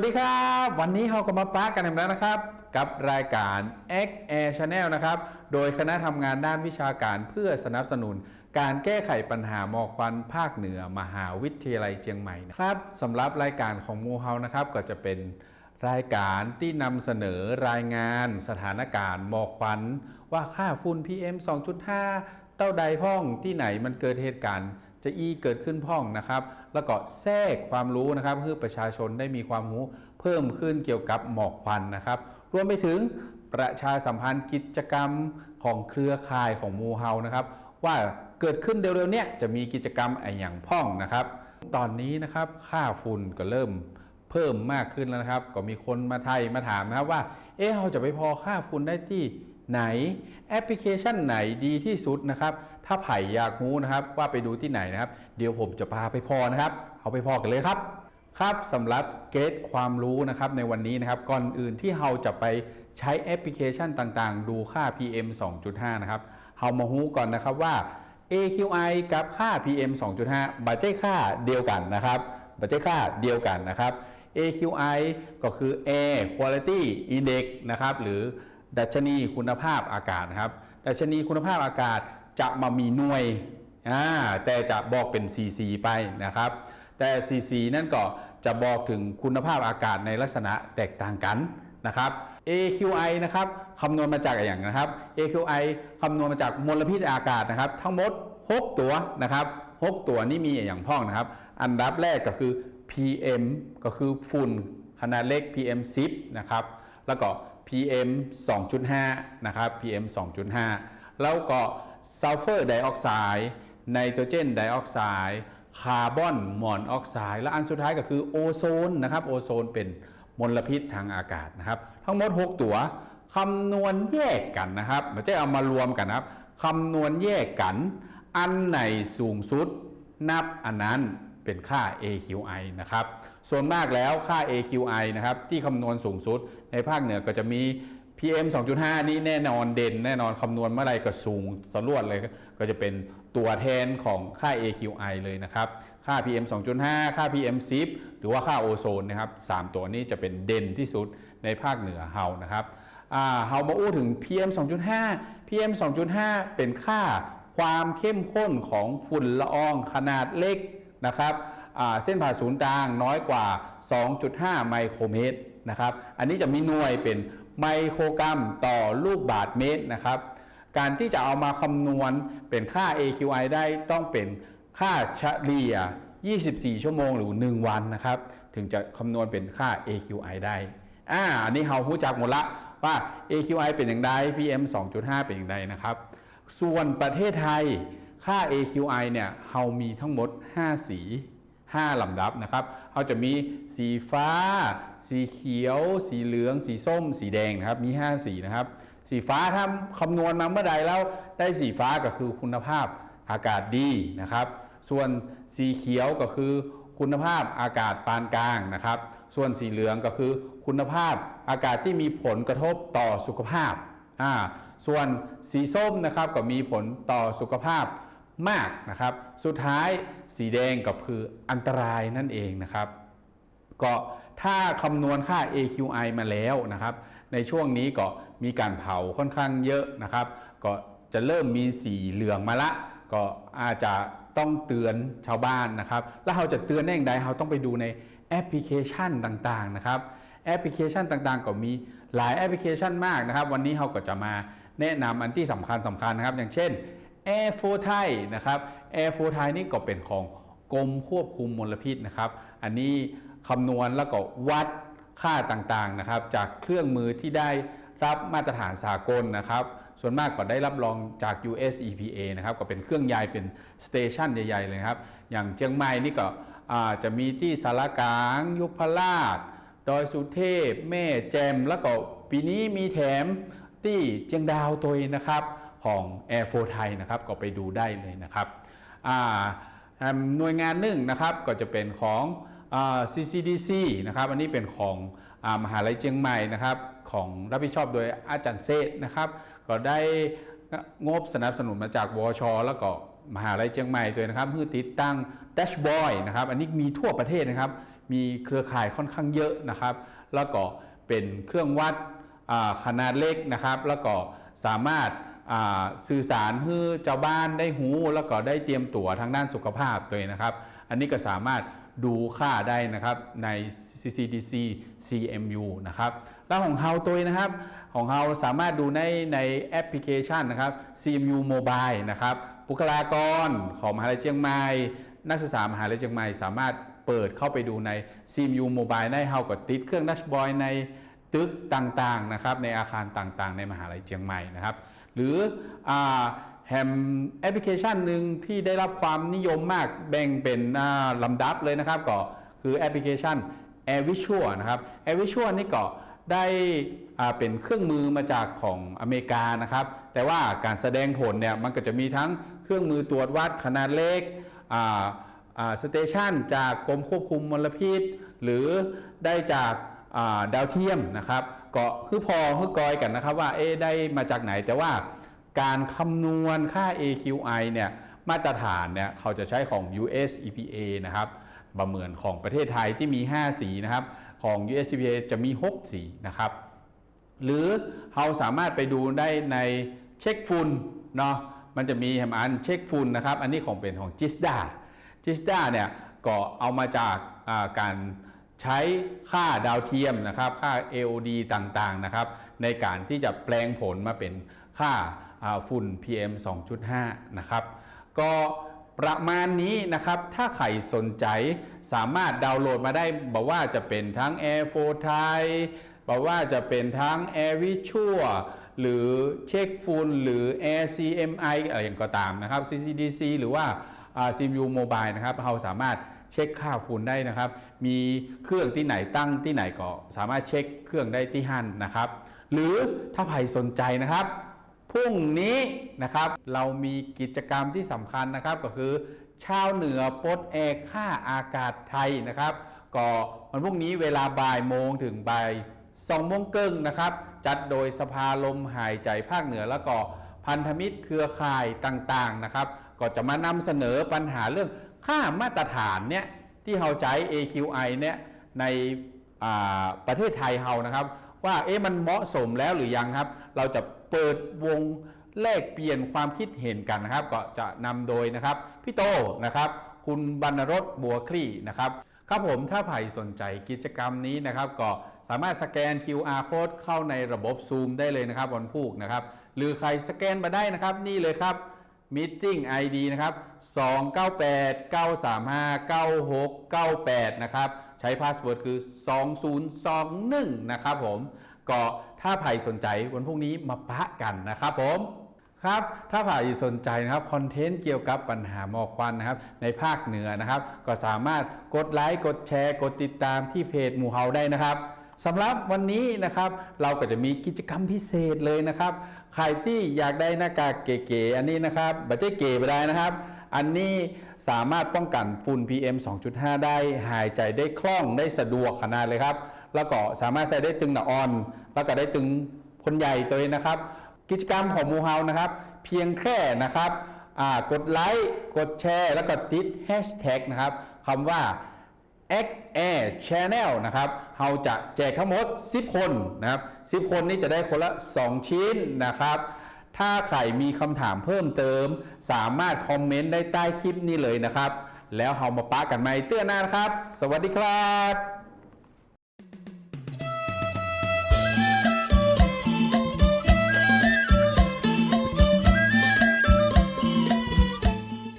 วัสดีครับ วันนี้เราก็มาปะกันอีกแล้วนะครับ กับรายการ X Air Channel นะครับ โดยคณะทำงานด้านวิชาการเพื่อสนับสนุน การแก้ไขปัญหาหมอกควันภาคเหนือมหาวิทยาลัยเชียงใหม่นะครับสำหรับรายการของมูเฮานะครับ ก็จะเป็นรายการที่นำเสนอรายงานสถานการณ์หมอกควัน ว่าค่าฝุ่น PM 2.5 เต้าใดพ่องที่ไหนมันเกิดเหตุการณ์ จะอีเกิดขึ้นพ่องนะครับ แล้วก็แทรกความรู้นะครับเพื่อประชาชนได้มีความรู้เพิ่มขึ้นเกี่ยวกับหมอกควันนะครับ รวมไปถึงประชาสัมพันธ์กิจกรรมของเครือข่ายของมูเฮานะครับ ว่าเกิดขึ้นเร็วๆเนี้ยจะมีกิจกรรมไอ้อย่างพ่องนะครับ ตอนนี้นะครับค่าฝุ่นก็เริ่มเพิ่มมากขึ้นแล้วนะครับ ก็มีคนมาไทยมาถามนะครับว่า เอ๊ะเราจะไปพอค่าฝุ่นได้ที่ไหนแอปพลิเคชันไหนดีที่สุดนะครับ ถ้าไผ่อยากรู้นะครับว่าไปดูที่ไหนนะครับ เดี๋ยวผมจะพาไปพอนะครับ เอาไปพอกันเลยครับครับสำหรับเกตความรู้นะครับในวันนี้นะครับก่อนอื่นที่เราจะไปใช้แอปพลิเคชันต่างๆ ดูค่า PM 2.5 นะครับเรามาฮู้ก่อนนะครับว่า AQI กับค่า PM 2.5บัจเจค่าเดียวกันนะครับบัจเจค่าเดียวกันนะครับ AQI ก็คือ Air Quality Index นะครับหรือดัชนีคุณภาพอากาศนะครับดัชนีคุณภาพอากาศ จะมามีหน่วยอ่าแต่จะบอกเป็น CC ไปนะครับ แต่ CC นั่นก็จะบอกถึงคุณภาพอากาศในลักษณะแตกต่างกันนะครับ AQI นะครับคำนวณมาจากอย่างนะครับ AQI คำนวณมาจากมลพิษอากาศนะครับ ทั้งหมด 6 ตัวนะครับ 6 ตัวนี้มีอย่างพ้องนะครับ อันดับแรกก็คือ PM ก็คือฝุ่นขนาดเล็ก PM 10นะครับ แล้วก็ PM 2.5 นะครับ PM 2.5 แล้วก็ ซัลเฟอร์ไดออกไซด์ไนโตรเจนไดออกไซด์คาร์บอนมอนออกไซด์และอันสุดท้ายก็คือโอโซนนะครับโอโซนเป็นมลพิษทางอากาศนะครับ ทั้งหมด 6 ตัวคำนวณแยกกันนะครับไม่ใช่เอามารวมกันนะครับคำนวณแยกกัน อันไหนสูงสุด นับอันนั้นเป็นค่า AQI นะครับ ส่วนมากแล้วค่า AQI นะครับ ที่คำนวณสูงสุดในภาคเหนือก็จะมี PM 2.5 นี่แน่นอนเด่น แน่นอนคำนวณเมื่อไรก็สูงสรวดเลย ก็จะเป็นตัวแทนของค่า AQI เลยนะครับ ค่า PM 2.5 ค่า PM 10 หรือว่าค่าโอโซนนะครับ 3 ตัวนี้จะเป็นเด่นที่สุดในภาคเหนือเฮานะครับเฮามาอู้ถึง PM 2.5 PM 2.5 เป็นค่าความเข้มข้นของฝุ่นละอองขนาดเล็กนะครับเส้นผ่าศูนย์กลางน้อยกว่า 2.5 ไมโครเมตรนะครับ อันนี้จะมีหน่วยเป็น ไมโครกรัมต่อลูกบาทเมตรนะครับ การที่จะเอามาคำนวณเป็นค่า AQI ได้ต้องเป็นค่าเฉลี่ย 24 ชั่วโมงหรือ 1 วันนะครับ ถึงจะคำนวณเป็นค่า AQI ได้อ่าอันนี้เรารู้จักหมดละว่า AQI เป็นอย่างไร PM 2.5 เป็นอย่างไรนะครับ ส่วนประเทศไทยค่า AQI เนี่ยเรามีทั้งหมด 5 สี 5 ลำดับนะครับเราจะมีสีฟ้า สีเขียว สีเหลือง สีส้ม สีแดงนะครับ มี 5 สีนะครับ สีฟ้าถ้าคำนวณมาเมื่อใดแล้วได้สีฟ้าก็คือคุณภาพอากาศดีนะครับ ส่วนสีเขียวก็คือคุณภาพอากาศปานกลางนะครับ ส่วนสีเหลืองก็คือคุณภาพอากาศที่มีผลกระทบต่อสุขภาพอ่าส่วนสีส้มนะครับก็มีผลต่อสุขภาพมากนะครับ สุดท้ายสีแดงก็คืออันตรายนั่นเองนะครับ ก็ ถ้าคำนวณค่า AQI มาแล้วนะครับ ในช่วงนี้ก็มีการเผาค่อนข้างเยอะนะครับ ก็จะเริ่มมีสีเหลืองมาละ ก็อาจจะต้องเตือนชาวบ้านนะครับ แล้วเราจะเตือนได้อย่างไรเราต้องไปดูในแอปพลิเคชันต่างๆนะครับแอปพลิเคชันต่างๆ ก็มีหลายแอปพลิเคชันมากนะครับ วันนี้เราก็จะมาแนะนำอันที่สำคัญสำคัญนะครับ อย่างเช่น Air f o r t i นะครับ Air f o r t i นี่ก็เป็นของกรมควบคุมมลพิษนะครับ อันนี้ คำนวณแล้วก็วัดค่าต่างๆนะครับ จากเครื่องมือที่ได้รับมาตรฐานสากลนะครับ ส่วนมากก็ได้รับรองจาก US EPA นะครับ ก็เป็นเครื่องใหญ่เป็นสเตชันใหญ่ๆเลยครับ อย่างเชียงใหม่นี่ก็จะมีที่สารกลางยุพราช ดอยสุเทพ แม่แจม แล้วก็ปีนี้มีแถมที่เจียงดาวตัวนะครับของ Air f o r ไทยนะครับ ก็ไปดูได้เลยนะครับหน่วยงานหนึ่งนะครับก็จะเป็นของ CCDC นะครับอันนี้เป็นของอมหาลัยเชียงใหม่นะครับของรับผิดชอบโดยอาจารย์เซธนะครับ ก็ได้งบสนับสนุนมาจากวชแล้วก็มหาลัยเชียงใหม่ตัวนะครับเพื่อติดตั้งแดชบอยนะครับอันนี้มีทั่วประเทศนะครับ มีเครือข่ายค่อนข้างเยอะนะครับ แล้วก็เป็นเครื่องวัดขนาดเล็กนะครับ แล้วก็สามารถสื่อสารให้เจ้าบ้านได้หู แล้วก็ได้เตรียมตัวทางด้านสุขภาพตัวเองนะครับ อันนี้ก็สามารถ ดูค่าได้นะครับใน CCDC CMU นะครับแล้วของเฮาตัวเองนะครับของเราสามารถดูในในแอปพลิเคชันนะครับ CMU Mobile นะครับบุคลากรของมหาลัยเชียงใหม่นักศึกษามหาลัยเชียงใหม่สามารถเปิดเข้าไปดูใน CMU Mobile ได้เฮาก็ติดเครื่องดัชบอยในตึกต่างๆนะครับในอาคารต่างๆ ในมหาลัยเชียงใหม่นะครับ หรืออ แฮมแอปพลิเคชันหนึ่งที่ได้รับความนิยมมากแบ่งเป็นลำดับเลยนะครับก็คือแอปพลิเคชัน Air Visual นะครับ Air Visual นี่ก็ได้เป็นเครื่องมือมาจากของอเมริกานะครับ แต่ว่าการแสดงผลเนี่ยมันก็จะมีทั้งเครื่องมือตรวจวัดขนาดเล็กสเตชันจากกรมควบคุมมลพิษ หรือได้จากาดาวเทียมนะครับก็คือพอคือกอยกันนะครับว่าเอ๊ได้มาจากไหนแต่ว่า การคำนวณค่า AQI เนี่ยมาตรฐานเนี่ยเขาจะใช้ของ US EPA นะครับประเมินของประเทศไทยที่มี 5 สีนะครับ ของ USCPA จะมี 6 สีนะครับ หรือเราสามารถไปดูได้ในเช็คฝุ่นเนาะมันจะมีแฮมอันเช็คฝุ่นนะครับ อันนี้ของเป็นของ GISDA GISDA เนี่ยก็เอามาจากาการใช้ค่าดาวเทียมนะครับ ค่า AOD ต่างๆนะครับ ในการที่จะแปลงผลมาเป็นค่า ฝุ่น PM 2.5 นะครับ ก็ประมาณนี้นะครับ ถ้าใครสนใจสามารถดาวน์โหลดมาได้บอกว่าจะเป็นทั้ง Air 4 Thai บอกว่าจะเป็นทั้ง Air Visual หรือเช็คฝุ่นหรือ Air CMI อะไรอย่างก็ตามนะครับ CCDC หรือว่าอ่า CMU Mobile นะครับ เราสามารถเช็คค่าฝุ่นได้นะครับ มีเครื่องที่ไหนตั้งที่ไหนก็สามารถเช็คเครื่องได้ที่หันนะครับ หรือถ้าใครสนใจนะครับ พรุ่งนี้นะครับเรามีกิจกรรมที่สำคัญนะครับก็คือ ชาวเหนือปดแอกค่าอากาศไทยนะครับก็วันพรุ่งนี้เวลาบ่ายโมงถึงบ่ายสองโมงครึ่งนะครับจัดโดยสภาลมหายใจภาคเหนือแล้วก็พันธมิตรเครือข่ายต่างๆนะครับ ก็จะมานำเสนอปัญหาเรื่องค่ามาตรฐานเนี่ยที่เราใช้ AQI เนี่ยในประเทศไทยเรานะครับ ว่าเอ๊ะมันเหมาะสมแล้วหรือยังครับ เราจะ เปิดวงแลกเปลี่ยนความคิดเห็นกันนะครับ ก็จะนำโดยนะครับพี่โตนะครับ คุณบรรณรสบัวคลี่นะครับครับผมถ้าใครสนใจกิจกรรมนี้นะครับ ก็สามารถสแกน QR code เข้าในระบบ Zoom ได้เลยนะครับวันพุกนะครับ หรือใครสแกนมาได้นะครับ นี่เลยครับ Meeting ID นะครับ 298 935 9698 นะครับ ใช้พาสเวิร์ดคือ 2021 นะครับผม ก็ถ้าใครสนใจวันพรุ่งนี้มาปะกันนะครับผมครับถ้าใครสนใจนะครับคอนเทนต์เกี่ยวกับปัญหาหมอกควันนะครับในภาคเหนือนะครับ ก็สามารถกดไลค์กดแชร์ กดติดตามที่เพจหมู่เฮาได้นะครับสำหรับวันนี้นะครับเราก็จะมีกิจกรรมพิเศษเลยนะครับใครที่อยากได้หน้ากากเก๋ๆอันนี้นะครับบัจเจเก๋ไปได้นะครับ อันนี้สามารถป้องกันฝุ่น PM 2.5 ได้หายใจได้คล่องได้สะดวกขนาดเลยครับ แล้วก็สามารถใส่ได้ตึงหนาออน แล้วก็ได้ตึงคนใหญ่ตัวเองนะครับ กิจกรรมของมูเฮานะครับ เพียงแค่นะครับกดไลค์กดแชร์ แล้วก็ติดแฮชแท็กนะครับคำว่า X Air Channel นะครับ เราจะแจกทั้งหมด 10 คนนะครับ 10 คนนี้จะได้คนละ 2 ชิ้นนะครับ ถ้าใครมีคำถามเพิ่มเติม สามารถคอมเมนต์ได้ใต้คลิปนี้เลยนะครับ แล้วเรามาปะกันใหม่เตื้อหน้านะครับ สวัสดีครับ